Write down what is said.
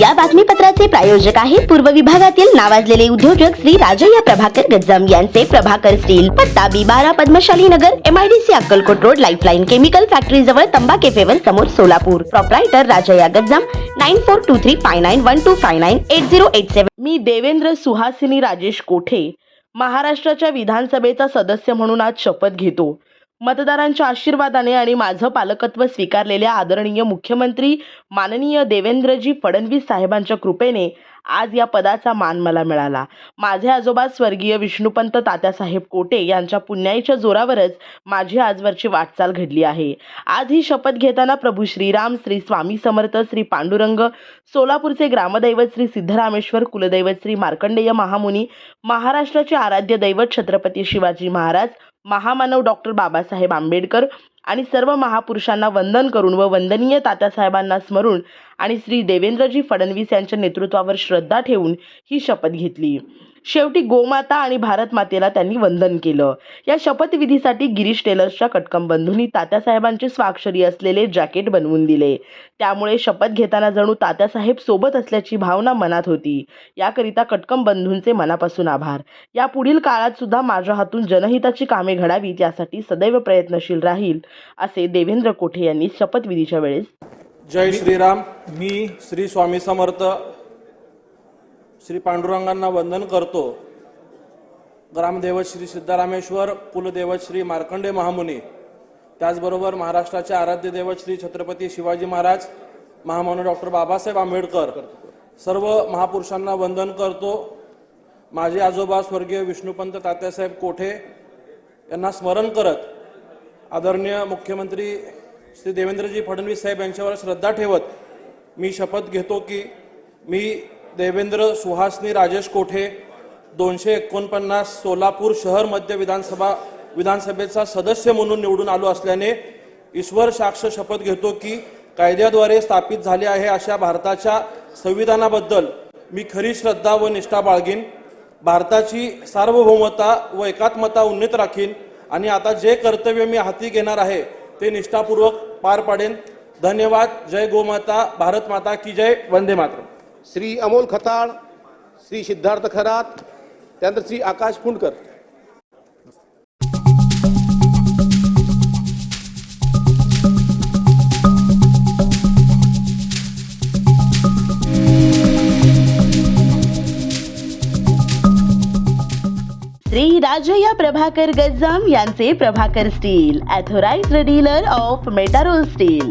या बातमीपत्राचे प्रायोजक आहेत पूर्व विभागातील नावाजलेले उद्योजक श्री राजय्या प्रभाकर गज्जम यांचे प्रभाकर स्टील पत्ता बी बारा Padmashali Nagar MIDC Akkalkot road lifeline chemical factory जवळ तंबा केफेवर समोर Solapur. Proprietor Rajayya Gajjam nine four two three five nine one two five nine eight zero eight seven मी देवेंद्र सुहासिनी राजेश कोठे महाराष्ट्राच्या विधानसभेचा सदस्य म्हणून आज शपथ घेतो. मतदारांच्या आशीर्वादाने आणि माझं पालकत्व स्वीकारलेल्या आदरणीय मुख्यमंत्री माननीय देवेंद्रजी फडणवीस साहेबांच्या कृपेने आज या पदाचा मान मला मिळाला. माझे आजोबा स्वर्गीय विष्णुपंत तात्यासाहेब कोटे यांच्या पुण्याईच्या जोरावरच माझी आजवरची वाटचाल घडली आहे. आज ही शपथ घेताना प्रभू श्रीराम श्री स्वामी समर्थ श्री पांडुरंग सोलापूरचे ग्रामदैवत श्री सिद्धरामेश्वर कुलदैवत श्री मार्कंडेय महामुनी महाराष्ट्राचे आराध्य दैवत छत्रपती शिवाजी महाराज महामानव डॉक्टर बाबासाहेब आंबेडकर आणि सर्व महापुरुषांना वंदन करून व वंदनीय तात्यासाहेबांना स्मरून आणि श्री देवेंद्रजी फडणवीस यांच्या नेतृत्वावर श्रद्धा ठेवून ही शपथ घेतली. शेवटी गोमाता आणि भारत मातेला त्यांनी वंदन केलं. या शपथविधीसाठी गिरीश टेलर्सच्या कटकम बंधूंनी तात्यासाहेबांची स्वाक्षरी असलेले जॅकेट बनवून दिले. त्यामुळे शपथ घेताना जणू तात्यासाहेब सोबत असल्याची भावना मनात होती. याकरिता कटकम बंधूंचे मनापासून आभार. या पुढील काळात सुद्धा माझ्या हातून जनहिताची कामे घडावीत यासाठी सदैव प्रयत्नशील राहील असे देवेंद्र कोठे यांनी शपथविधीच्या वेळेस जय श्रीराम. मी श्री स्वामी समर्थ. श्री पांडुरंगांना वंदन करतो. ग्रामदेवत श्री सिद्धारामेश्वर कुलदेवत श्री मार्कंडे महामुनी. त्याचबरोबर महाराष्ट्राचे आराध्य देवत श्री छत्रपती शिवाजी महाराज महामानव डॉक्टर बाबासाहेब आंबेडकर. सर्व महापुरुषांना वंदन करतो. माझे आजोबा स्वर्गीय विष्णुपंत तात्यासाहेब कोठे यांना स्मरण करत आदरणीय मुख्यमंत्री श्री देवेंद्रजी फडणवीस साहेब यांच्यावर श्रद्धा ठेवत मी शपथ घेतो की मी देवेंद्र सुहासनी राजेश कोठे? दोनशे एकोणपन्नास सोलापूर शहर मध्य विधानसभा विधानसभेचा सदस्य म्हणून निवडून आलो असल्याने ईश्वर साक्ष शपथ घेतो की कायद्याद्वारे स्थापित झाले आहे अशा भारताच्या संविधानाबद्दल मी खरी श्रद्धा व निष्ठा बाळगीन. भारताची सार्वभौमता व एकात्मता उन्नीत राखीन आणि आता जे कर्तव्य मी हाती घेणार आहे ते निष्ठापूर्वक पार पाडेन. धन्यवाद. जय गोमाता भारत माता की जय. वंदे मातरम. श्री अमोल खताळ श्री सिद्धार्थ खरात त्यानंतर श्री आकाश फुंडकर श्री राजया प्रभाकर गज्जाम यांचे Prabhakar steel authorised dealer of Metarol steel.